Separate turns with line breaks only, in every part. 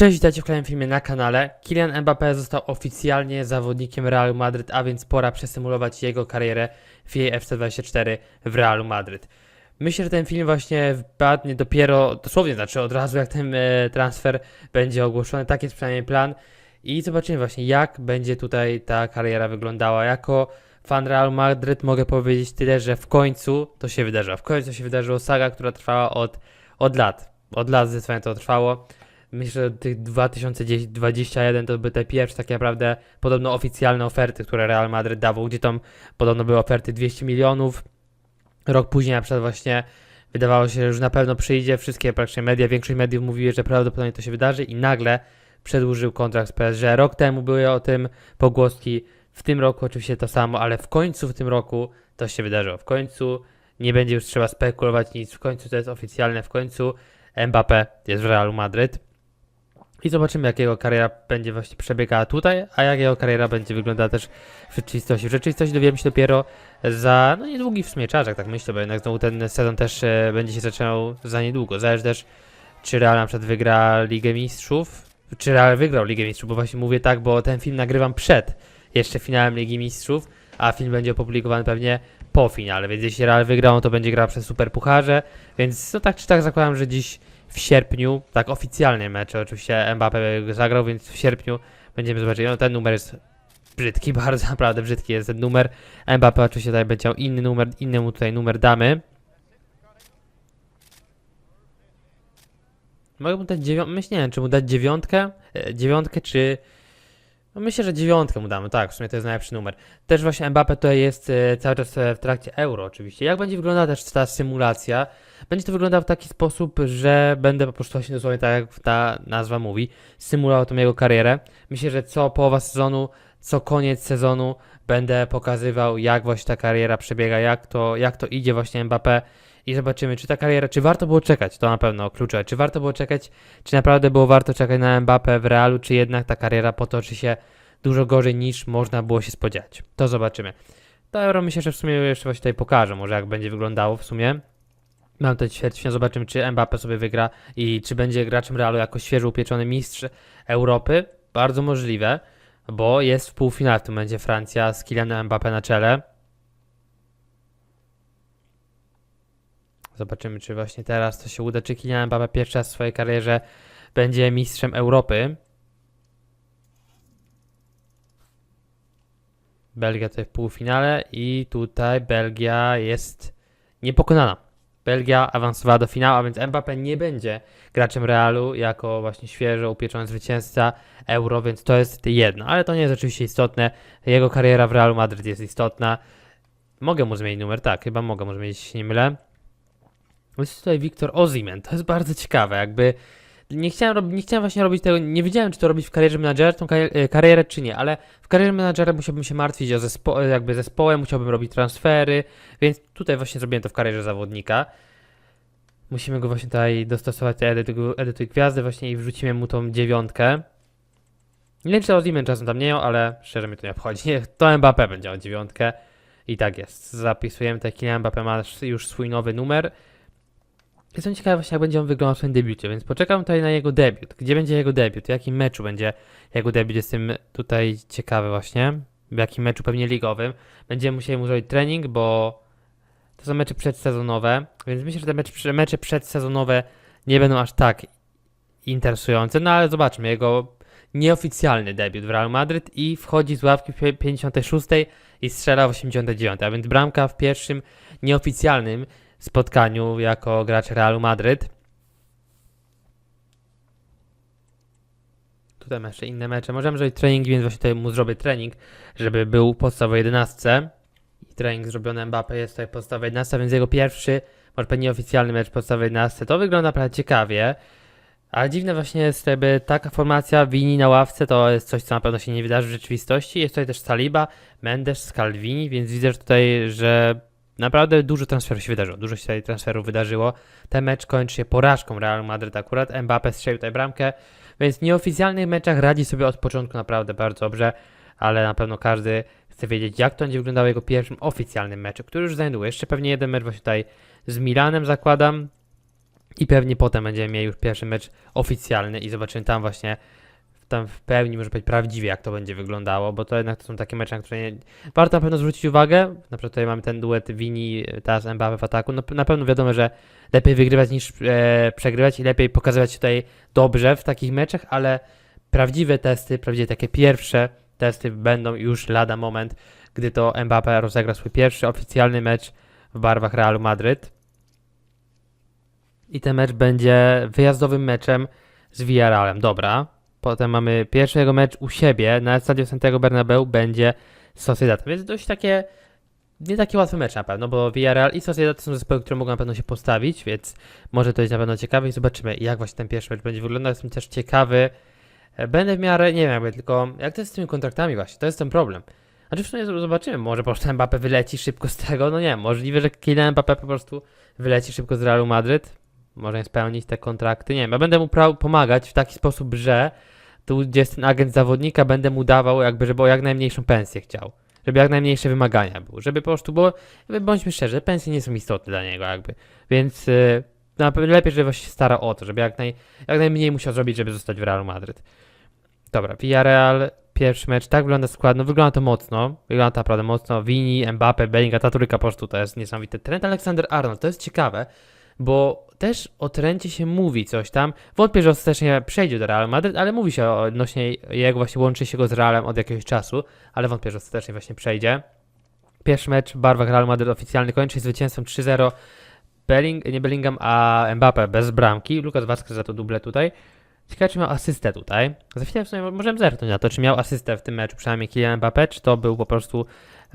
Cześć, witajcie w kolejnym filmie na kanale. Kylian Mbappé został oficjalnie zawodnikiem Realu Madryt, a więc pora przesymulować jego karierę w jej FC24 w Realu Madryt. Myślę, że ten film właśnie wpadnie dopiero, dosłownie znaczy od razu jak ten e, transfer będzie ogłoszony, tak jest przynajmniej plan i zobaczymy właśnie jak będzie tutaj ta kariera wyglądała. Jako fan Realu Madryt mogę powiedzieć tyle, że w końcu to się wydarzyło. W końcu się wydarzyło saga, która trwała od, od lat. Od lat zdecydowanie to trwało. Myślę, że tych 2021 to były te pierwsze tak naprawdę podobno oficjalne oferty, które Real Madrid dawał, gdzie tam podobno były oferty 200 milionów. Rok później na przykład właśnie wydawało się, że już na pewno przyjdzie, wszystkie praktycznie media, większość mediów mówiły, że prawdopodobnie to się wydarzy i nagle przedłużył kontrakt z PSG. Rok temu były o tym pogłoski, w tym roku oczywiście to samo, ale w końcu w tym roku to się wydarzyło. W końcu nie będzie już trzeba spekulować nic, w końcu to jest oficjalne, w końcu Mbappé jest w Realu Madryt. I zobaczymy, jak jego kariera będzie właśnie przebiegała tutaj, a jak jego kariera będzie wyglądała też w rzeczywistości. W rzeczywistości dowiemy się dopiero za, no niedługi w sumie czas, jak tak myślę, bo jednak znowu ten sezon też e, będzie się zaczynał za niedługo. Zależy też, czy Real na przykład wygra Ligę Mistrzów, czy Real wygrał Ligę Mistrzów, bo właśnie mówię tak, bo ten film nagrywam przed jeszcze finałem Ligi Mistrzów, a film będzie opublikowany pewnie po finale, więc jeśli Real wygra, no to będzie grał przez Super Pucharze, więc no tak czy tak zakładam, że dziś w sierpniu, tak oficjalnie mecze, oczywiście Mbappé zagrał, więc w sierpniu będziemy zobaczyć, no ten numer jest brzydki, bardzo naprawdę brzydki jest ten numer. Mbappé oczywiście tutaj będzie miał inny numer, inny mu tutaj numer damy. Mogę mu dać dziewiątkę, myślę, nie wiem, czy mu dać dziewiątkę, e, dziewiątkę, czy... No myślę, że dziewiątkę mu damy, tak, w sumie to jest najlepszy numer. Też właśnie Mbappé tutaj jest e, cały czas e, w trakcie euro oczywiście. Jak będzie wyglądała też ta symulacja? Będzie to wyglądało w taki sposób, że będę po prostu właśnie dosłownie tak jak ta nazwa mówi, symulował tą jego karierę. Myślę, że co połowa sezonu, co koniec sezonu będę pokazywał jak właśnie ta kariera przebiega, jak to, jak to idzie właśnie Mbappé i zobaczymy, czy ta kariera, czy warto było czekać, to na pewno kluczowe, czy warto było czekać, czy naprawdę było warto czekać na Mbappé w Realu, czy jednak ta kariera potoczy się dużo gorzej niż można było się spodziewać. To zobaczymy. To Euro myślę, że w sumie jeszcze właśnie tutaj pokażę, może jak będzie wyglądało w sumie. Mam tutaj ćwierćfinał, zobaczymy czy Mbappé sobie wygra i czy będzie graczem Realu jako świeżo upieczony mistrz Europy. Bardzo możliwe, bo jest w półfinale, w tym będzie Francja z Kylianem Mbappé na czele. Zobaczymy, czy właśnie teraz to się uda, czy Kylian Mbappé pierwszy raz w swojej karierze będzie mistrzem Europy. Belgia tutaj w półfinale i tutaj Belgia jest niepokonana. Belgia awansowała do finału, a więc Mbappé nie będzie graczem Realu jako właśnie świeżo upieczony zwycięzca Euro, więc to jest jedno, ale to nie jest oczywiście istotne. Jego kariera w Realu Madryt jest istotna. Mogę mu zmienić numer, tak, chyba mogę mu zmienić, jeśli nie mylę. Jest tutaj Wiktor Ozimen, to jest bardzo ciekawe, jakby nie chciałem, nie chciałem właśnie robić tego, nie wiedziałem czy to robić w karierze menadżera, tą e, karierę czy nie, ale w karierze menadżera musiałbym się martwić o zespo- jakby zespołem, musiałbym robić transfery, więc tutaj właśnie zrobiłem to w karierze zawodnika. Musimy go właśnie tutaj dostosować, te edytuj, edytuj gwiazdy właśnie i wrzucimy mu tą dziewiątkę. Nie wiem czy Ozimen czasem tam nie miał, ale szczerze mi to nie obchodzi, to Mbappé będzie miał dziewiątkę. I tak jest, zapisujemy, Kylian Mbappé ma już swój nowy numer. Jestem ciekawy właśnie jak będzie on wyglądał w swoim debiucie, więc poczekam tutaj na jego debiut. Gdzie będzie jego debiut? W jakim meczu będzie jego debiut? Jestem tutaj ciekawy właśnie. W jakim meczu? Pewnie ligowym. Będziemy musieli mu zrobić trening, bo to są mecze przedsezonowe, więc myślę, że te mecze, mecze przedsezonowe nie będą aż tak interesujące, no ale zobaczmy. Jego nieoficjalny debiut w Real Madryt i wchodzi z ławki w pie- 56 i strzela w 89, a więc bramka w pierwszym nieoficjalnym spotkaniu jako gracz Realu Madryt. Tutaj jeszcze inne mecze. Możemy zrobić trening, więc właśnie tutaj mu zrobię trening, żeby był w podstawowej 11. I trening zrobiony Mbappé jest tutaj podstawowej 11, więc jego pierwszy, może pewnie nieoficjalny mecz podstawowej 11. To wygląda naprawdę ciekawie. Ale dziwne właśnie jest, jakby taka formacja Wini na ławce to jest coś, co na pewno się nie wydarzy w rzeczywistości. Jest tutaj też Saliba, Mendes, Scalvini, więc widzę tutaj, że Naprawdę dużo transferów się wydarzyło, dużo się tutaj transferów wydarzyło. Ten mecz kończy się porażką Real Madryt akurat. Mbappé strzelił tutaj bramkę, więc w nieoficjalnych meczach radzi sobie od początku naprawdę bardzo dobrze, ale na pewno każdy chce wiedzieć, jak to będzie wyglądało jego pierwszym oficjalnym meczu, który już znajduje. Jeszcze pewnie jeden mecz właśnie tutaj z Milanem zakładam I pewnie potem będziemy mieli już pierwszy mecz oficjalny i zobaczymy tam właśnie tam w pełni, może powiedzieć prawdziwie, jak to będzie wyglądało, bo to jednak to są takie mecze, na które nie... warto na pewno zwrócić uwagę. Na przykład tutaj mamy ten duet Vini, teraz Mbappe w ataku. No, na pewno wiadomo, że lepiej wygrywać niż e, przegrywać i lepiej pokazywać się tutaj dobrze w takich meczach, ale prawdziwe testy, prawdziwie takie pierwsze testy będą już lada moment, gdy to Mbappe rozegra swój pierwszy oficjalny mecz w barwach Realu Madryt. I ten mecz będzie wyjazdowym meczem z Villarrealem. Dobra. Potem mamy pierwszy jego mecz u siebie na Stadio Santiago Bernabeu będzie Sociedad. Więc dość takie nie taki łatwy mecz na pewno, bo Villarreal i Sociedad to są zespoły, które mogą na pewno się postawić, więc może to jest na pewno ciekawe i zobaczymy jak właśnie ten pierwszy mecz będzie wyglądał. Jestem też ciekawy. E, Będę w miarę, nie wiem jakby, tylko jak to jest z tymi kontraktami właśnie, to jest ten problem. Znaczy w sumie zobaczymy, może po prostu Mbappe wyleci szybko z tego, no nie możliwe, że Kylian Mbappe po prostu wyleci szybko z Realu Madryt, może spełnić te kontrakty, nie wiem, ja będę mu pomagać w taki sposób, że tu gdzie jest ten agent zawodnika, będę mu dawał jakby, żeby o jak najmniejszą pensję chciał. Żeby jak najmniejsze wymagania były. Żeby po prostu jakby bądźmy szczerzy, pensje nie są istotne dla niego jakby. Więc yy, na pewno lepiej, żeby się stara o to, żeby jak, naj, jak najmniej musiał zrobić, żeby zostać w Realu Madryt. Dobra, Villarreal, pierwszy mecz, tak wygląda skład, no wygląda to mocno, wygląda to naprawdę mocno, Vini, Mbappe, Bellingham, ta po prostu to jest niesamowite. Trent Alexander-Arnold, to jest ciekawe, bo też o Trencie się mówi coś tam. Wątpię, że ostatecznie przejdzie do Realu Madryt, ale mówi się odnośnie jego właśnie łączy się go z Realem od jakiegoś czasu, ale wątpię, że ostatecznie właśnie przejdzie. Pierwszy mecz w barwach Realu Madryt oficjalny kończy się zwycięstwem 3-0. Belling, nie Bellingham, a Mbappe bez bramki. Lukas Vazquez za to duble tutaj. Ciekawe, czy miał asystę tutaj. Za chwilę w sumie możemy zerknąć na to, czy miał asystę w tym meczu, przynajmniej Kylian Mbappe, czy to był po prostu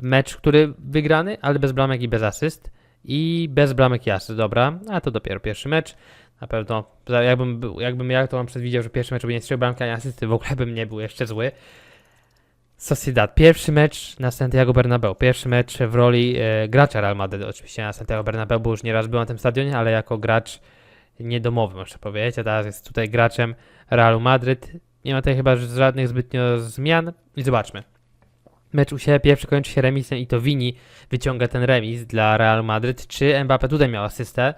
mecz, który wygrany, ale bez bramek i bez asyst. I bez bramek asyst, dobra. A to dopiero pierwszy mecz. Na pewno, jakbym, był, jakbym ja to mam przewidział, że pierwszy mecz będzie strzelił bramki, ani asysty, w ogóle bym nie był jeszcze zły. Sociedad. Pierwszy mecz na Santiago Bernabeu. Pierwszy mecz w roli e, gracza Real Madrid. Oczywiście na Santiago Bernabeu, bo już nieraz byłem na tym stadionie, ale jako gracz niedomowy, można powiedzieć. A teraz jest tutaj graczem Realu Madryt. Nie ma tutaj chyba żadnych zbytnio zmian. I zobaczmy. Mecz u siebie pierwszy kończy się remisem i to Vini wyciąga ten remis dla Real Madryt. Czy Mbappe tutaj miał asystę?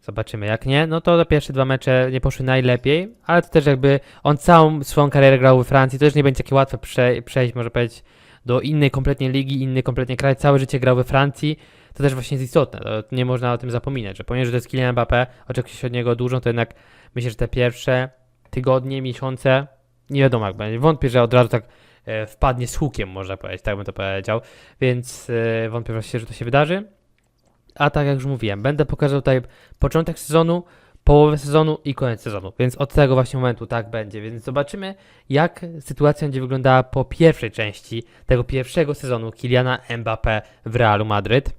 Zobaczymy, jak nie, no to pierwsze dwa mecze nie poszły najlepiej, ale to też jakby on całą swoją karierę grał we Francji, to też nie będzie takie łatwe prze, przejść, może powiedzieć, do innej kompletnie ligi, inny kompletnie kraj, całe życie grał we Francji, to też właśnie jest istotne, to nie można o tym zapominać, że że to jest Kylian Mbappé, oczekuje się od niego dużo, to jednak myślę, że te pierwsze tygodnie, miesiące, nie wiadomo jak będzie, wątpię, że od razu tak wpadnie z hukiem, można powiedzieć, tak bym to powiedział, więc e, wątpię właśnie, że to się wydarzy. A tak jak już mówiłem, będę pokazał tutaj początek sezonu, połowę sezonu i koniec sezonu. Więc od tego właśnie momentu tak będzie. Więc zobaczymy, jak sytuacja będzie wyglądała po pierwszej części tego pierwszego sezonu Kiliana Mbappé w Realu Madryt.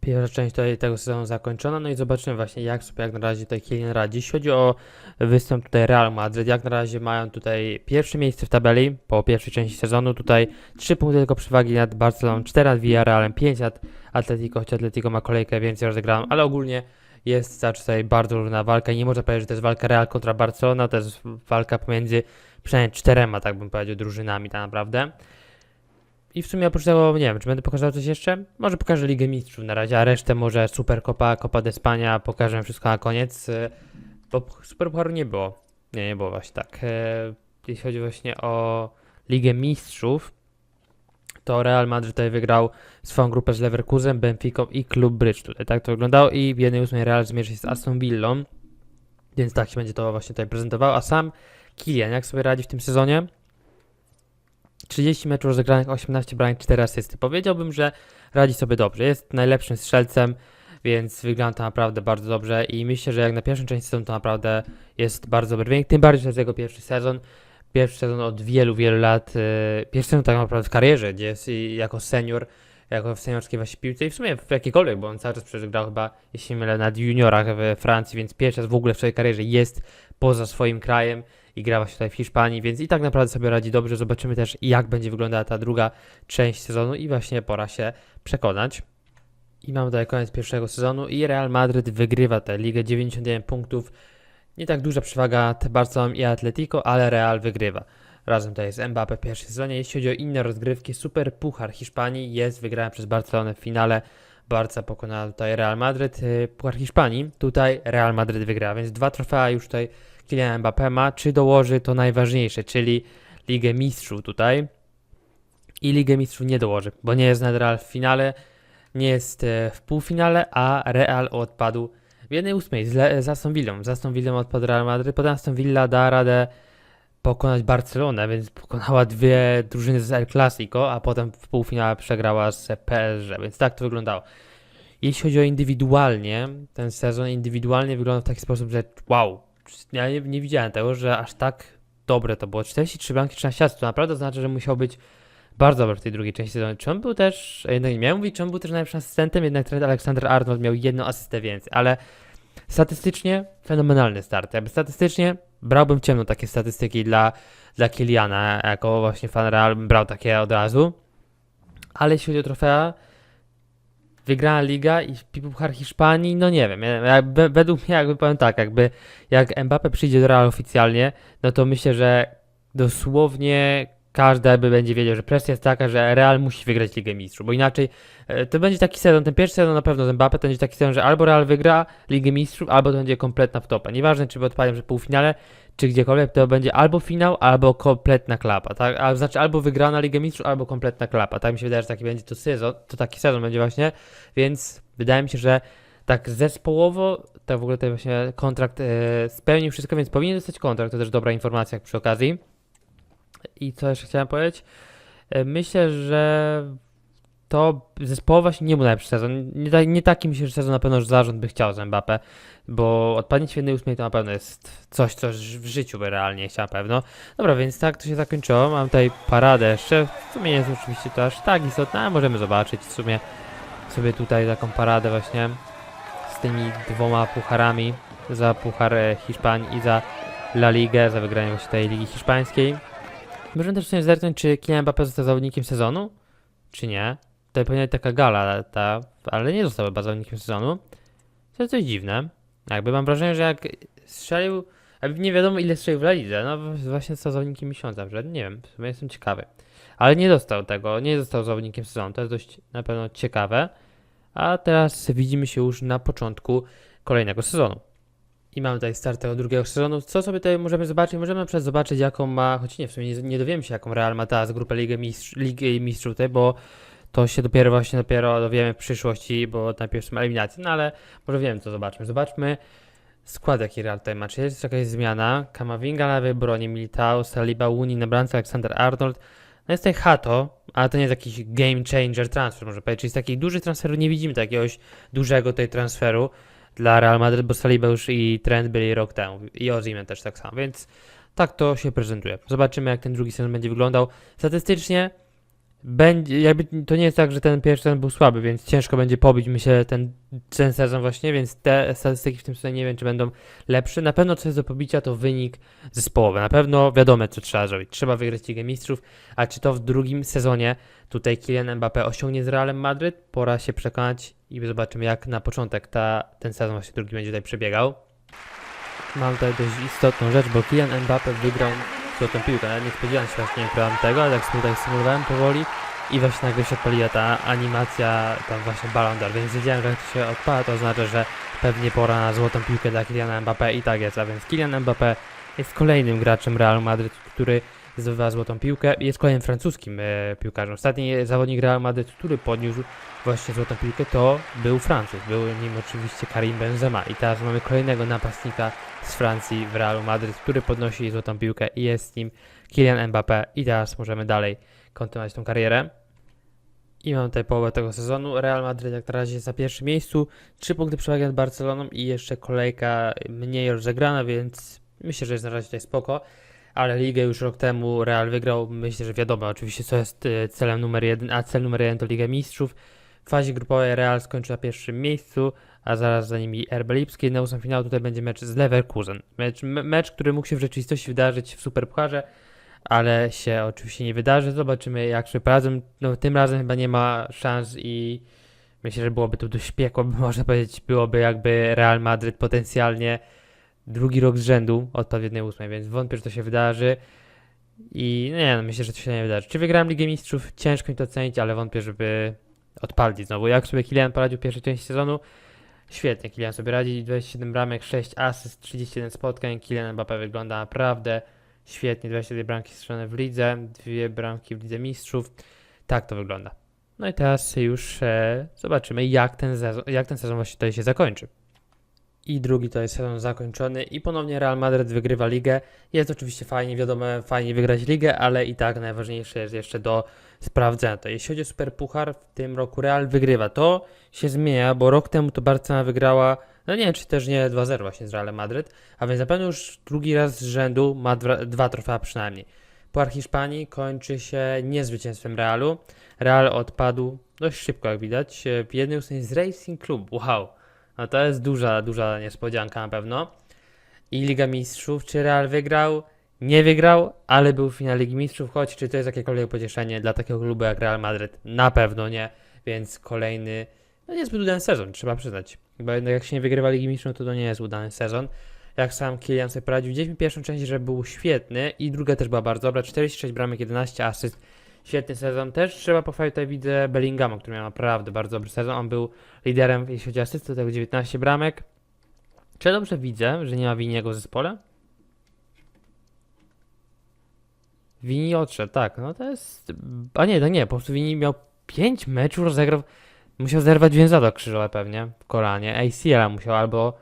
Pierwsza część tutaj tego sezonu zakończona, no i zobaczymy właśnie jak sobie jak na razie tutaj Kylian radzi. Jeśli chodzi o występ tutaj Real Madryt, jak na razie mają tutaj pierwsze miejsce w tabeli po pierwszej części sezonu, tutaj 3 punkty tylko przewagi nad Barceloną, 4 nad Villarrealem, 5 nad Atletico, choć Atletico ma kolejkę więcej rozegraną, ale ogólnie jest cały czas tutaj bardzo różna walka nie można powiedzieć, że to jest walka Real kontra Barcelona, to jest walka pomiędzy przynajmniej czterema, tak bym powiedział, drużynami tak naprawdę. I w sumie oprócz tego, nie wiem, czy będę pokazał coś jeszcze? Może pokażę Ligę Mistrzów na razie, a resztę może Supercopa, Copa de España, pokażę wszystko na koniec, y, bo Superpucharu nie było. Nie, nie było właśnie tak. E, Jeśli chodzi właśnie o Ligę Mistrzów, to Real Madrid tutaj wygrał swoją grupę z Leverkusen, Benficą i Klub Brygge tutaj, tak to wyglądało i w jednej ósmej Real zmierzy się z Aston Villą, więc tak się będzie to właśnie tutaj prezentowało, a sam Kylian, jak sobie radzi w tym sezonie? 30 meczów rozegranych, 18 bramek, 4 asysty. Powiedziałbym, że radzi sobie dobrze. Jest najlepszym strzelcem, więc wygląda naprawdę bardzo dobrze i myślę, że jak na pierwszą część sezonu to naprawdę jest bardzo dobry wynik. Tym bardziej, że jest jego pierwszy sezon. Pierwszy sezon od wielu, wielu lat. Yy, pierwszy sezon tak naprawdę w karierze, gdzie jest jako senior, jako w seniorskiej właśnie piłce i w sumie w jakiejkolwiek, bo on cały czas przecież grał chyba, jeśli mylę, nad juniorach w Francji, więc pierwszy raz w ogóle w swojej karierze jest poza swoim krajem i gra właśnie tutaj w Hiszpanii, więc i tak naprawdę sobie radzi dobrze. Zobaczymy też, jak będzie wyglądała ta druga część sezonu i właśnie pora się przekonać. I mamy tutaj koniec pierwszego sezonu i Real Madryt wygrywa tę ligę 91 punktów. Nie tak duża przewaga te Barcelona i Atletico, ale Real wygrywa. Razem tutaj jest Mbappe w pierwszym sezonie. Jeśli chodzi o inne rozgrywki, Super Puchar Hiszpanii jest wygrany przez Barcelonę w finale Barca pokonała tutaj Real Madryt, y, Puchar Hiszpanii, tutaj Real Madryt wygra, więc dwa trofea już tutaj Kylian Mbappé ma, czy dołoży to najważniejsze, czyli Ligę Mistrzów tutaj i Ligę Mistrzów nie dołoży, bo nie jest Real w finale, nie jest e, w półfinale, a Real odpadł w jednej ósmej z, Le- z Aston Villą. Z Aston Villą odpadł Real Madryt, potem Aston Villa da radę pokonać Barcelonę, więc pokonała dwie drużyny z El Clasico, a potem w półfinale przegrała z PSG, więc tak to wyglądało. Jeśli chodzi o indywidualnie, ten sezon indywidualnie wygląda w taki sposób, że wow, ja nie, nie widziałem tego, że aż tak dobre to było. 43 bramki, 13 asyst, to naprawdę znaczy, że musiał być bardzo dobry w tej drugiej części sezonu. Czy on był też, jednak nie miałem mówić, czy on był też najlepszym asystentem, jednak Trent Alexander-Arnold miał jedną asystę więcej, ale statystycznie fenomenalny start. Jakby statystycznie brałbym ciemno takie statystyki dla, dla Kiliana, jako właśnie fan Real brał takie od razu. Ale jeśli chodzi o trofea, wygrana liga i Puchar Hiszpanii, no nie wiem, ja- jakby, według mnie jakby powiem tak, jakby jak Mbappe przyjdzie do Real oficjalnie, no to myślę, że dosłownie każdy będzie wiedział, że presja jest taka, że Real musi wygrać Ligę Mistrzów, bo inaczej e, to będzie taki sezon, ten pierwszy sezon na pewno z Mbappe to będzie taki sezon, że albo Real wygra Ligę Mistrzów, albo to będzie kompletna wtopa. Nieważne, czy odpalią, że półfinale, czy gdziekolwiek, to będzie albo finał, albo kompletna klapa, tak? A, znaczy albo wygrana Ligę Mistrzów, albo kompletna klapa. Tak mi się wydaje, że taki będzie to sezon, to taki sezon będzie właśnie, więc wydaje mi się, że tak zespołowo, tak w ogóle ten właśnie kontrakt e, spełnił wszystko, więc powinien dostać kontrakt, to też dobra informacja przy okazji. I co jeszcze chciałem powiedzieć? E, Myślę, że to zespołowo właśnie nie był najlepszy sezon. Nie, nie taki myślę, że sezon na pewno że zarząd by chciał z Mbappé, bo odpadnięcie w jednej ósmej to na pewno jest coś, co w życiu by realnie chciał na pewno. Dobra, więc tak to się zakończyło. Mam tutaj paradę jeszcze. W sumie nie jest oczywiście to aż tak istotne, ale możemy zobaczyć w sumie sobie tutaj taką paradę właśnie z tymi dwoma pucharami za puchar e, Hiszpanii i za La Ligę, za wygranie właśnie tej Ligi Hiszpańskiej. Możemy też sobie zerknąć, czy Kylian Mbappé został zawodnikiem sezonu, czy nie. Tutaj powinna być taka gala, ta, ale nie został chyba zawodnikiem sezonu. To jest coś dziwne. Jakby mam wrażenie, że jak strzelił, jakby nie wiadomo ile strzelił w La Lidze, no właśnie został zawodnikiem miesiąca, że nie wiem, w sumie jestem ciekawy. Ale nie dostał tego, nie został zawodnikiem sezonu, to jest dość na pewno ciekawe. A teraz widzimy się już na początku kolejnego sezonu. I mamy tutaj start tego drugiego sezonu. Co sobie tutaj możemy zobaczyć? Możemy na zobaczyć, jaką ma, choć nie, w sumie nie, nie dowiemy się, jaką Real ma teraz grupę Ligi, Mistrz, Ligi Mistrzów tutaj, bo to się dopiero właśnie dopiero dowiemy w przyszłości, bo najpierw są eliminacje, no ale może wiemy, co zobaczmy. Zobaczmy skład, jaki Real tutaj ma. Czy jest jakaś zmiana? Kamavinga na obronie, Militao, Saliba, Uni na bramce, Alexander Arnold. No jest tutaj Hato, ale to nie jest jakiś game changer transfer, może powiedzieć. Czyli z takich dużych transferów nie widzimy takiegoś dużego tej transferu dla Real Madrid, bo Saliba już i Trent byli rok temu i Osimhen też tak samo, więc tak to się prezentuje. Zobaczymy jak ten drugi sezon będzie wyglądał. Statystycznie będzie, jakby to nie jest tak, że ten pierwszy sezon był słaby, więc ciężko będzie pobić myślę ten, ten sezon właśnie, więc te statystyki w tym sezonie nie wiem czy będą lepsze. Na pewno co jest do pobicia to wynik zespołowy. Na pewno wiadomo co trzeba zrobić. Trzeba wygrać Ligę Mistrzów, a czy to w drugim sezonie tutaj Kylian Mbappé osiągnie z Realem Madryt? Pora się przekonać i zobaczymy jak na początek ta, ten sezon właśnie drugi będzie tutaj przebiegał. Mam tutaj dość istotną rzecz, bo Kylian Mbappé wygrał złotą piłkę. Nawet nie spodziewałem się właśnie nie tego, ale tak tutaj symulowałem powoli i właśnie nagle się odpaliła ta animacja, tam właśnie Ballon d'Or, więc wiedziałem, że jak to się odpala, to oznacza, że pewnie pora na złotą piłkę dla Kyliana Mbappé i tak jest, a więc Kylian Mbappé jest kolejnym graczem Realu Madryt, który zdobywa złotą piłkę jest kolejnym francuskim e, piłkarzem. Ostatni zawodnik Realu Madryt, który podniósł właśnie złotą piłkę, to był Francuz. Był nim oczywiście Karim Benzema i teraz mamy kolejnego napastnika z Francji w Realu Madryt, który podnosi złotą piłkę i jest nim Kylian Mbappé i teraz możemy dalej kontynuować tą karierę. I mamy tutaj połowę tego sezonu. Real Madryt jak na razie jest na pierwszym miejscu. Trzy punkty przewagi nad Barceloną i jeszcze kolejka mniej rozegrana, więc myślę, że jest na razie tutaj spoko. Ale ligę już rok temu Real wygrał. Myślę, że wiadomo oczywiście co jest e, celem numer jeden, a cel numer jeden to Liga Mistrzów. W fazie grupowej Real skończył na pierwszym miejscu, a zaraz za nimi RB Lipski. Na ósmym finału tutaj będzie mecz z Leverkusen. Mecz, me- mecz, który mógł się w rzeczywistości wydarzyć w Superpucharze, ale się oczywiście nie wydarzy. Zobaczymy jak sobie poradzą. No, tym razem chyba nie ma szans i myślę, że byłoby to dość piekło, można powiedzieć, byłoby jakby Real Madryt potencjalnie drugi rok z rzędu odpadł w jednej ósmej, więc wątpię, że to się wydarzy. I nie, no myślę, że to się nie wydarzy. Czy wygrałem Ligę Mistrzów? Ciężko mi to ocenić, ale wątpię, żeby odpalić znowu. Jak sobie Kylian poradził w pierwszej części sezonu? Świetnie, Kylian sobie radzi, 27 bramek, 6 asyst, 31 spotkań, Kylian Mbappé wygląda naprawdę świetnie, 22 bramki strzelone w lidze, dwie bramki w lidze mistrzów, tak to wygląda. No i teraz już e, zobaczymy, jak ten, sezon, jak ten sezon właśnie tutaj się zakończy. I drugi to jest sezon zakończony i ponownie Real Madrid wygrywa ligę. Jest oczywiście fajnie, wiadomo, fajnie wygrać ligę, ale i tak najważniejsze jest jeszcze do sprawdzenia. To jeśli chodzi o Super Puchar, w tym roku Real wygrywa. To się zmienia, bo rok temu to Barcelona wygrała, no nie czy też nie 2-0 właśnie z Realem Madryt, a więc na pewno już drugi raz z rzędu ma dwa, dwa trofea przynajmniej. Puchar Hiszpanii kończy się niezwycięstwem Realu. Real odpadł dość szybko, jak widać, w ósmej z Racing Club. Wow, no to jest duża, duża niespodzianka na pewno. I Liga Mistrzów, czy Real wygrał? Nie wygrał, ale był w finale Ligi Mistrzów, choć czy to jest jakiekolwiek pocieszenie dla takiego klubu jak Real Madryt? Na pewno nie, więc kolejny, no niezbyt udany sezon, trzeba przyznać. Bo jednak jak się nie wygrywa Ligi Mistrzów, to to nie jest udany sezon. Jak sam Kylian sobie poradził, widzieliśmy pierwszą część, że był świetny i druga też była bardzo dobra, 46 bramek, 11 asyst, świetny sezon. Też trzeba pochwalić tutaj widzę Bellingama, który miał naprawdę bardzo dobry sezon, on był liderem, jeśli chodzi o asysty, tego 19 bramek. Czy dobrze widzę, że nie ma Winiego w zespole? Wini odszedł, tak, no to jest... A nie, to nie, po prostu Wini miał 5 meczów, rozegrał... Musiał zerwać więzadło krzyżowe pewnie w kolanie, ACL musiał albo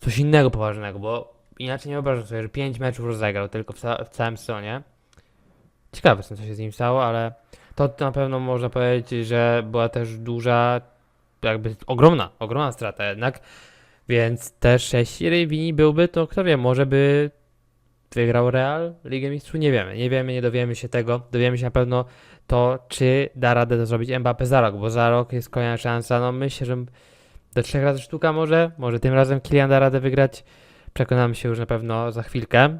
coś innego poważnego, bo inaczej nie wyobrażam sobie, że 5 meczów rozegrał tylko w, ca- w całym sezonie. Ciekawe jestem, co się z nim stało, ale to na pewno można powiedzieć, że była też duża, jakby ogromna, ogromna strata jednak, więc też jeśli Wini byłby, to kto wie, może by wygrał Real Ligę Mistrzów, nie wiemy, nie wiemy, nie dowiemy się tego, dowiemy się na pewno to, czy da radę to zrobić Mbappé za rok, bo za rok jest kolejna szansa, no myślę, że do trzech razy sztuka może, może tym razem Kylian da radę wygrać, przekonamy się już na pewno za chwilkę.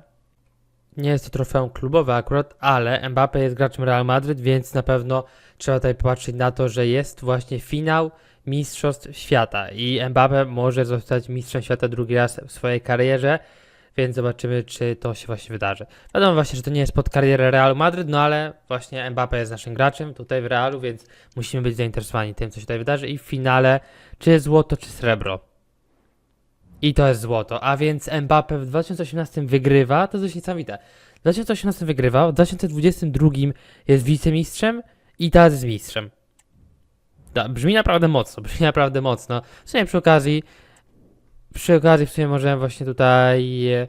Nie jest to trofeum klubowe akurat, ale Mbappé jest graczem Real Madryt, więc na pewno trzeba tutaj popatrzeć na to, że jest właśnie finał Mistrzostw Świata i Mbappé może zostać mistrzem świata drugi raz w swojej karierze, więc zobaczymy, czy to się właśnie wydarzy. Wiadomo właśnie, że to nie jest pod karierę Realu Madryt, no ale właśnie Mbappé jest naszym graczem tutaj w Realu, więc musimy być zainteresowani tym, co się tutaj wydarzy i w finale, czy złoto, czy srebro. I to jest złoto, a więc Mbappé w 2018 wygrywa, to jest dość niesamowite. W 2018 wygrywa, w 2022 jest wicemistrzem i teraz jest mistrzem. Da, brzmi naprawdę mocno, brzmi naprawdę mocno. W sumie przy okazji, przy okazji w sumie możemy właśnie tutaj e,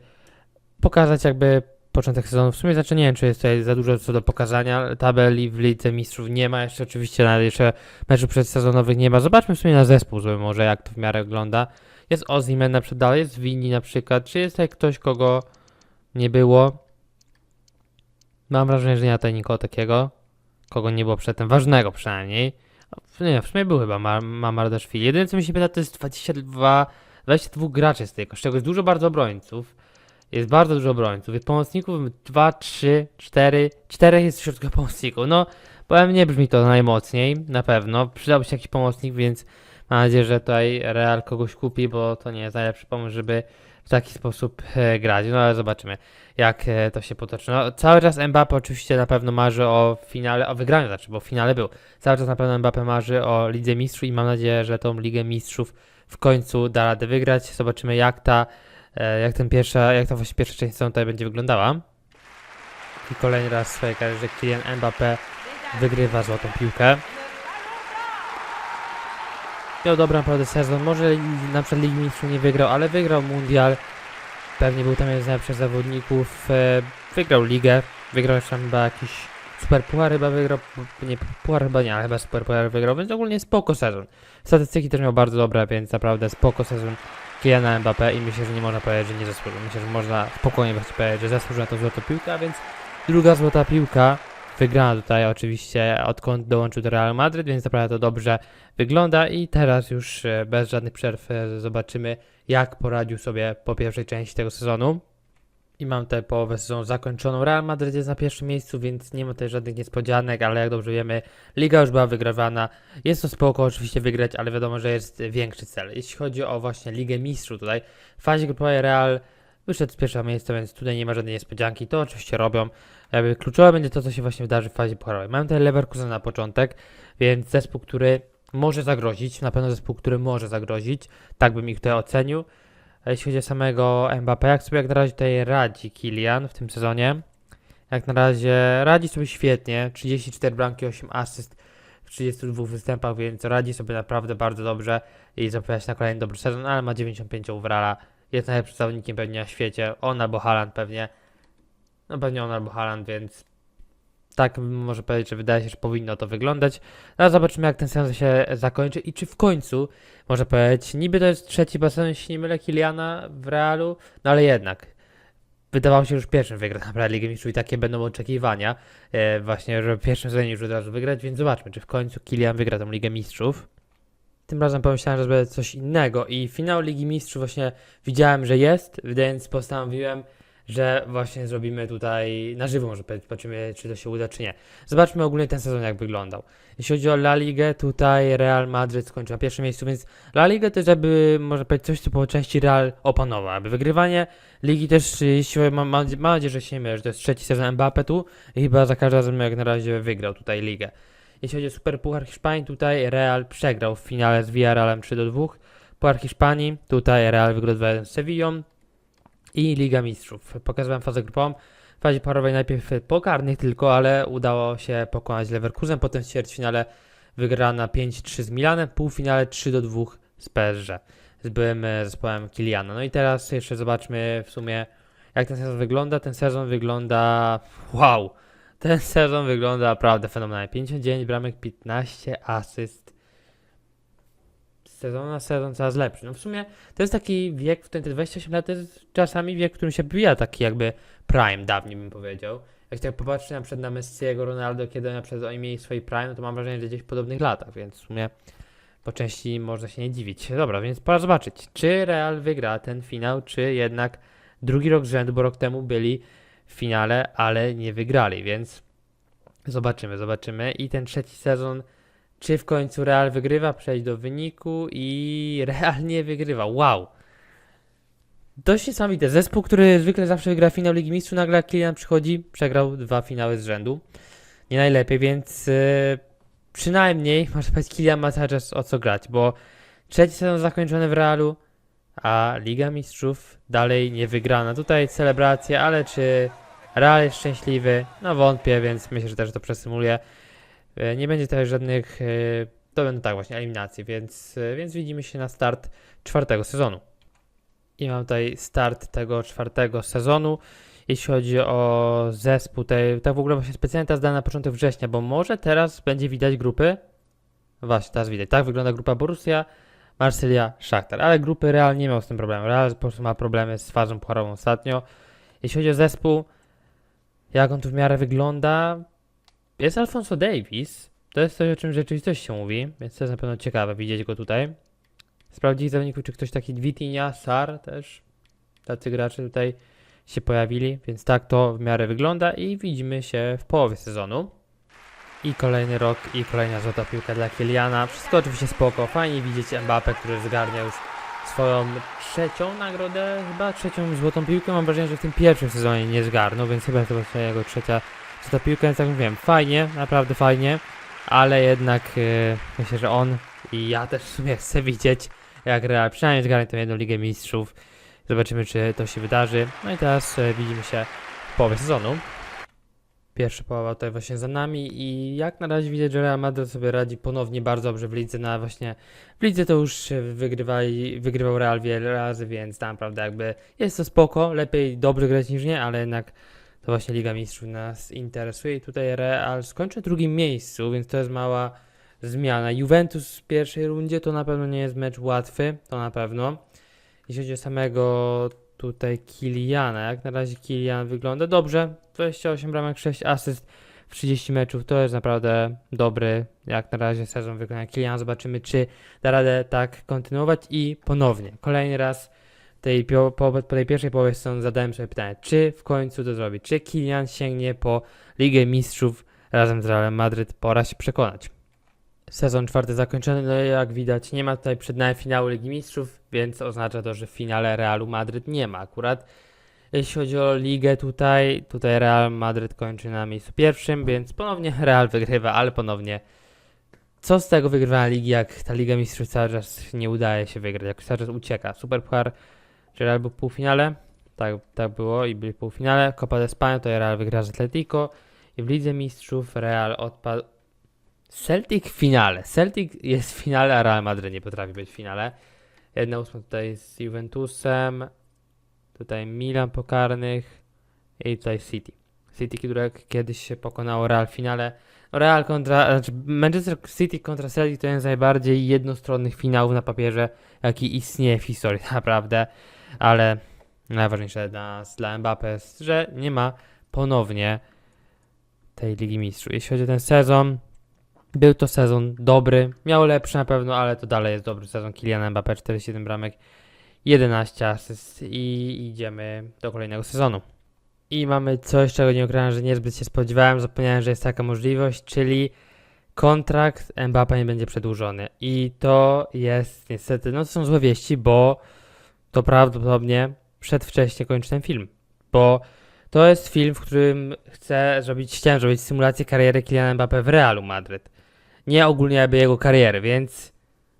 pokazać jakby początek sezonu. W sumie znaczy nie wiem, czy jest tutaj za dużo co do pokazania. Tabeli w Lidze Mistrzów nie ma, jeszcze oczywiście nawet jeszcze meczów przedsezonowych nie ma. Zobaczmy w sumie na zespół, żeby może jak to w miarę wygląda. Jest Ozymen na przykład dalej, jest Wini na przykład. Czy jest tutaj ktoś, kogo nie było? Mam wrażenie, że nie ma tutaj nikogo takiego, kogo nie było przedtem, ważnego przynajmniej. Nie, w sumie był chyba Ma- Mamardaszwili. Jedyne co mi się pyta to jest 22, 22 graczy z tego, z czego jest dużo bardzo obrońców. Jest bardzo dużo obrońców. Jest pomocników 2, 3, 4, 4 jest w środku pomocników. No, powiem, nie brzmi to najmocniej, na pewno. Przydałby się jakiś pomocnik, więc mam nadzieję, że tutaj Real kogoś kupi, bo to nie jest najlepszy pomysł, żeby w taki sposób e, grać. No ale zobaczymy, jak e, to się potoczy. No, cały czas Mbappé oczywiście na pewno marzy o finale, o wygraniu, znaczy, bo w finale był. Cały czas na pewno Mbappé marzy o Lidze Mistrzów i mam nadzieję, że tą Ligę Mistrzów w końcu da radę wygrać. Zobaczymy, jak ta, e, jak ten pierwsza, jak ta właśnie pierwsza część tutaj będzie wyglądała. I kolejny raz w swojej karierze Kylian Mbappé wygrywa złotą piłkę. Miał dobry naprawdę sezon, może na przykład Ligi Mistrzów nie wygrał, ale wygrał Mundial. Pewnie był tam jeden z najlepszych zawodników. E, wygrał ligę, wygrał jeszcze chyba jakiś Super Puchar chyba wygrał, nie, Puchar chyba nie, ale chyba Super Puchar wygrał, więc ogólnie spoko sezon. Statystyki też miał bardzo dobre, więc naprawdę spoko sezon Kyliana Mbappé i myślę, że nie można powiedzieć, że nie zasłużył. Myślę, że można spokojnie powiedzieć, że zasłużył na to złotą piłkę, a więc druga złota piłka wygrana tutaj oczywiście odkąd dołączył do Real Madryt, więc naprawdę to dobrze wygląda i teraz już e, bez żadnych przerw e, zobaczymy jak poradził sobie po pierwszej części tego sezonu. I mam tutaj połowę sezonu zakończoną. Real Madrid jest na pierwszym miejscu, więc nie ma tutaj żadnych niespodzianek, ale jak dobrze wiemy, liga już była wygrywana. Jest to spoko oczywiście wygrać, ale wiadomo, że jest większy cel. Jeśli chodzi o właśnie Ligę Mistrzów tutaj, w fazie grupowej Real wyszedł z pierwszego miejsca, więc tutaj nie ma żadnej niespodzianki. To oczywiście robią. Jakby kluczowe będzie to, co się właśnie wydarzy w fazie pucharowej. Mamy tutaj Leverkusen na początek, więc zespół, który może zagrozić, na pewno zespół, który może zagrozić, tak bym ich tutaj ocenił. Jeśli chodzi o samego Mbappé, jak sobie jak na razie tutaj radzi Kylian w tym sezonie? Jak na razie radzi sobie świetnie, 34 bramki, 8 asyst w 32 występach, więc radzi sobie naprawdę bardzo dobrze i zapowiada się na kolejny dobry sezon, ale ma 95 overalla, jest najlepszym zawodnikiem pewnie na świecie, on albo Haaland pewnie, no pewnie on albo Haaland, więc tak może powiedzieć, że wydaje się, że powinno to wyglądać. Teraz zobaczymy, jak ten sezon się zakończy i czy w końcu, można powiedzieć, niby to jest trzeci basen, jeśli nie mylę, Kiliana w Realu, no ale jednak. Wydawało się, że już pierwszym wygra naprawdę Ligę Mistrzów i takie będą oczekiwania, e, właśnie, że pierwszym sezonie już od razu wygrać, więc zobaczmy, czy w końcu Kilian wygra tą Ligę Mistrzów. Tym razem pomyślałem, że będzie coś innego i finał Ligi Mistrzów właśnie widziałem, że jest, więc postanowiłem, że właśnie zrobimy tutaj na żywo, może zobaczymy, czy to się uda, czy nie. Zobaczmy ogólnie ten sezon, jak wyglądał. Jeśli chodzi o La Ligę, tutaj Real Madrid skończył na pierwszym miejscu, więc La Ligę też jakby, może powiedzieć, coś, co po części Real opanował. Aby wygrywanie ligi też, jeśli mam, nadzieję, że się nie mylę, że to jest trzeci sezon Mbappé tu i chyba za każdym razem jak na razie wygrał tutaj ligę. Jeśli chodzi o Super Puchar Hiszpanii, tutaj Real przegrał w finale z Villarrealem 3 do 2. Puchar Hiszpanii, tutaj Real wygrał 2-1 z Sevillą i Liga Mistrzów. Pokazywałem fazę grupową. W fazie parowej najpierw pokarnych tylko, ale udało się pokonać Leverkusen, potem w ćwierćfinale wygrana 5-3 z Milanem, półfinale 3 do 2 z PSG, z byłym e, zespołem Kiliana. No i teraz jeszcze zobaczmy w sumie jak ten sezon wygląda. Ten sezon wygląda wow. Ten sezon wygląda naprawdę fenomenalnie. 59 bramek, 15 asyst. Z na sezon coraz lepszy. No w sumie to jest taki wiek, w którym te 28 lat to jest czasami wiek, w którym się bija taki jakby prime dawniej bym powiedział. Jak tak popatrzę na przykład na Messiego, Ronaldo, kiedy na przykład oni mieli swoje prime, no to mam wrażenie, że gdzieś w podobnych latach, więc w sumie po części można się nie dziwić. Dobra, więc pora zobaczyć, czy Real wygra ten finał, czy jednak drugi rok z rzędu, bo rok temu byli w finale, ale nie wygrali, więc zobaczymy, zobaczymy. I ten trzeci sezon, czy w końcu Real wygrywa, przejść do wyniku i Real nie wygrywa. Wow! Dość niesamowite. Zespół, który zwykle zawsze wygra finał Ligi Mistrzów, nagle jak Kylian przychodzi, przegrał dwa finały z rzędu. Nie najlepiej, więc yy, przynajmniej, można powiedzieć, Kylian ma cały czas o co grać, bo trzeci sezon zakończony w Realu, a Liga Mistrzów dalej nie wygrana. Tutaj celebracja, ale czy Real jest szczęśliwy? No wątpię, więc myślę, że też to przesymuluje. E, Nie będzie też żadnych, e, to będą tak właśnie eliminacji, więc, e, więc widzimy się na start czwartego sezonu. I mam tutaj start tego czwartego sezonu. Jeśli chodzi o zespół, tej, tak w ogóle właśnie specjalnie teraz dałem na początek września, bo może teraz będzie widać grupy. Właśnie, teraz widać. Tak wygląda grupa Borussia, Marsylia, Shakhtar. Ale grupy Real nie miał z tym problemu. Real po prostu ma problemy z fazą pucharową ostatnio. Jeśli chodzi o zespół, jak on tu w miarę wygląda, jest Alfonso Davis. To jest coś, o czym w rzeczywistości się mówi, więc to jest na pewno ciekawe widzieć go tutaj. Sprawdzić zawodników, czy ktoś taki Vitinha, Sar też. Tacy gracze tutaj się pojawili, więc tak to w miarę wygląda i widzimy się w połowie sezonu. I kolejny rok i kolejna złota piłka dla Kiliana. Wszystko oczywiście spoko, fajnie widzieć Mbappé, który zgarnia już swoją trzecią nagrodę, chyba trzecią złotą piłkę. Mam wrażenie, że w tym pierwszym sezonie nie zgarnął, więc chyba to była jego trzecia złota piłka, więc tak jak mówiłem, fajnie, naprawdę fajnie, ale jednak e, myślę, że on i ja też w sumie chcę widzieć, jak Real przynajmniej zgarnie tę jedną Ligę Mistrzów. Zobaczymy, czy to się wydarzy. No i teraz e, widzimy się w połowie sezonu. Pierwsza połowa tutaj właśnie za nami i jak na razie widać, że Real Madrid sobie radzi ponownie bardzo dobrze w lidze, na właśnie w lidze to już wygrywali, wygrywał Real wiele razy, więc tam naprawdę jakby jest to spoko, lepiej dobrze grać niż nie, ale jednak to właśnie Liga Mistrzów nas interesuje i tutaj Real skończy na drugim miejscu, więc to jest mała zmiana. Juventus w pierwszej rundzie to na pewno nie jest mecz łatwy, to na pewno. Jeśli chodzi o samego tutaj Kiliana, jak na razie Kilian wygląda dobrze, 28 bramek, 6 asyst w 30 meczów, to jest naprawdę dobry, jak na razie sezon wykonania Kiliana, zobaczymy czy da radę tak kontynuować. I ponownie, kolejny raz tej, po, po tej pierwszej połowie sezonu zadałem sobie pytanie, czy w końcu to zrobi, czy Kilian sięgnie po Ligę Mistrzów razem z Realem Madryt, pora się przekonać. Sezon czwarty zakończony, no jak widać nie ma tutaj przed nami finału Ligi Mistrzów, więc oznacza to, że w finale Realu Madryt nie ma. Akurat. Jeśli chodzi o ligę tutaj, tutaj Real Madryt kończy na miejscu pierwszym, więc ponownie Real wygrywa, ale ponownie co z tego wygrywania ligi, jak ta Liga Mistrzów cały czas nie udaje się wygrać, jak cały czas ucieka. Super Puchar, czy Real był w półfinale? Tak, tak było i byli w półfinale. Copa de España to Real wygra z Atletico i w Lidze Mistrzów Real odpadł. Celtic w finale. Celtic jest w finale, a Real Madrid nie potrafi być w finale. Jedna ósma tutaj z Juventusem, tutaj Milan po karnych i tutaj City. City, które kiedyś się pokonało Real w finale. No Real kontra, znaczy Manchester City kontra Celtic to jeden z najbardziej jednostronnych finałów na papierze, jaki istnieje w historii, naprawdę. Ale najważniejsze dla nas, dla Mbappé jest, że nie ma ponownie tej Ligi Mistrzów. Jeśli chodzi o ten sezon, był to sezon dobry, miał lepszy na pewno, ale to dalej jest dobry sezon. Kylian Mbappé 47 bramek, 11 asyst i idziemy do kolejnego sezonu. I mamy coś, czego nie ukrywam, że niezbyt się spodziewałem, zapomniałem, że jest taka możliwość, czyli kontrakt Mbappé nie będzie przedłużony. I to jest niestety, no to są złe wieści, bo to prawdopodobnie przedwcześnie kończy ten film. Bo to jest film, w którym chcę zrobić, chciałem zrobić symulację kariery Kyliana Mbappé w Realu Madryt. Nie ogólnie jakby jego kariery, więc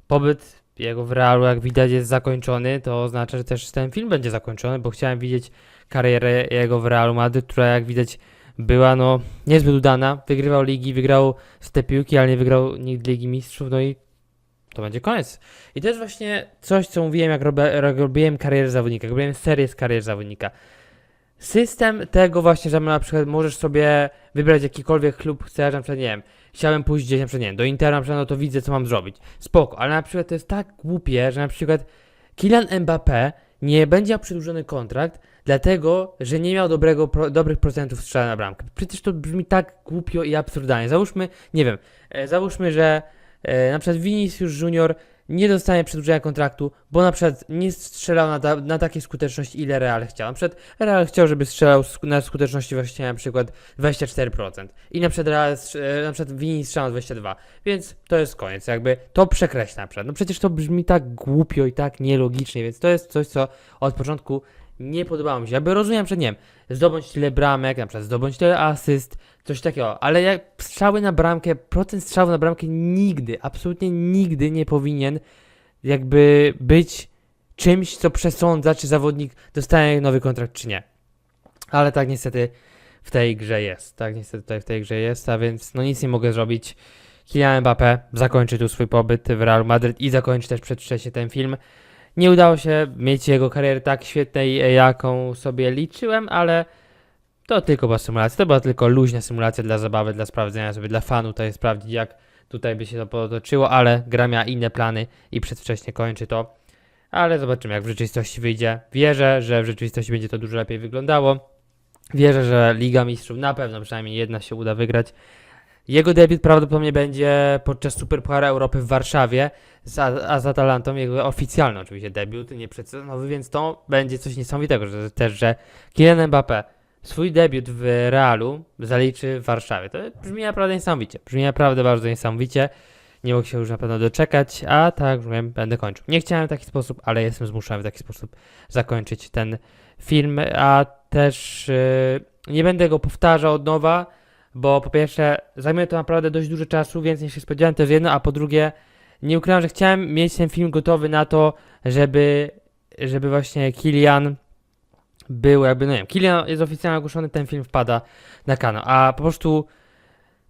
pobyt jego w Realu, jak widać, jest zakończony. To oznacza, że też ten film będzie zakończony, bo chciałem widzieć karierę jego w Realu Madryt, która jak widać była no niezbyt udana. Wygrywał ligi, wygrał z te piłki, ale nie wygrał nigdy Ligi Mistrzów, no i to będzie koniec. I to jest właśnie coś, co mówiłem, jak, robię, jak robiłem karierę zawodnika, jak robiłem serię z kariery zawodnika. System tego właśnie, że na przykład możesz sobie wybrać jakikolwiek klub chcesz, na przykład, nie wiem, chciałem pójść gdzieś, na przykład, nie wiem, do Intera, na przykład, no to widzę, co mam zrobić. Spoko, ale na przykład to jest tak głupie, że na przykład Kylian Mbappé nie będzie miał przedłużony kontrakt, dlatego, że nie miał dobrego, pro, dobrych procentów strzela na bramkę. Przecież to brzmi tak głupio i absurdalnie. Załóżmy, nie wiem, e, załóżmy, że e, na przykład Vinicius Junior nie dostanie przedłużenia kontraktu, bo na przykład nie strzelał na, ta, na takiej skuteczności, ile Real chciał. Na przykład Real chciał, żeby strzelał na skuteczności właśnie na przykład 24% i na przykład, Real, e, na przykład Vini strzelał 22%, więc to jest koniec, jakby to przekreśla na przykład. No przecież to brzmi tak głupio i tak nielogicznie, więc to jest coś, co od początku nie podobało mi się. Jakby rozumiem, że nie wiem, zdobądź tyle bramek, na przykład zdobądź tyle asyst, coś takiego, ale jak strzały na bramkę, procent strzału na bramkę nigdy, absolutnie nigdy nie powinien jakby być czymś, co przesądza, czy zawodnik dostaje nowy kontrakt, czy nie. Ale tak niestety w tej grze jest. Tak niestety tutaj w tej grze jest, a więc no nic nie mogę zrobić. Kylian Mbappé zakończy tu swój pobyt w Real Madrid i zakończy też przedwcześnie ten film. Nie udało się mieć jego kariery tak świetnej, jaką sobie liczyłem, ale to tylko była symulacja. To była tylko luźna symulacja dla zabawy, dla sprawdzenia sobie, dla fanu, tutaj sprawdzić jak tutaj by się to potoczyło, ale gra miała inne plany i przedwcześnie kończy to. Ale zobaczymy, jak w rzeczywistości wyjdzie. Wierzę, że w rzeczywistości będzie to dużo lepiej wyglądało. Wierzę, że Liga Mistrzów na pewno przynajmniej jedna się uda wygrać. Jego debiut prawdopodobnie będzie podczas Superpucharu Europy w Warszawie, z, A- z Atalantą jego oficjalny oczywiście debiut, nie więc to będzie coś niesamowitego, że też, że Kylian Mbappé swój debiut w Realu zaliczy w Warszawie. To brzmi naprawdę niesamowicie, brzmi naprawdę bardzo niesamowicie. Nie mogę się już na pewno doczekać, a tak już mówiłem, będę kończył. Nie chciałem w taki sposób, ale jestem zmuszony w taki sposób zakończyć ten film, a też yy, nie będę go powtarzał od nowa, bo po pierwsze zajmuje to naprawdę dość dużo czasu, więcej niż się spodziewałem, to jest jedno, a po drugie nie ukrywam, że chciałem mieć ten film gotowy na to, żeby, żeby właśnie Kilian był jakby, no nie wiem, Kilian jest oficjalnie ogłoszony, ten film wpada na kanał, a po prostu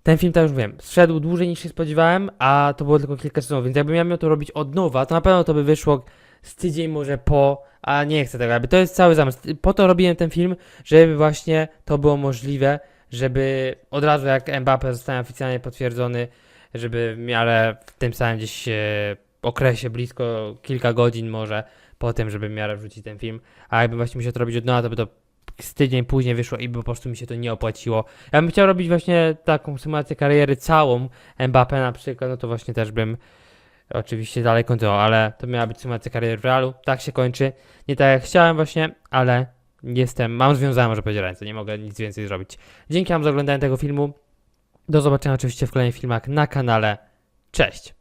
ten film, tak już wiem, zszedł dłużej niż się spodziewałem, a to było tylko kilka sezonów, więc jakbym ja miał to robić od nowa, to na pewno to by wyszło z tydzień może po, a nie chcę tego, jakby to jest cały zamysł. Po to robiłem ten film, żeby właśnie to było możliwe, żeby od razu jak Mbappé zostanie oficjalnie potwierdzony, żeby w miarę w tym samym gdzieś e, okresie, blisko kilka godzin może po tym, żeby w miarę wrzucić ten film, a jakby właśnie musiał to robić od nowa, to by to z tydzień później wyszło i by po prostu mi się to nie opłaciło. Ja bym chciał robić właśnie taką symulację kariery całą Mbappé na przykład, no to właśnie też bym oczywiście dalej kontynuował, ale to miała być symulacja kariery w Realu. Tak się kończy. Nie tak jak chciałem właśnie, ale jestem, mam związane, może powiedzieć ręce, nie mogę nic więcej zrobić. Dzięki wam za oglądanie tego filmu. Do zobaczenia oczywiście w kolejnych filmach na kanale. Cześć!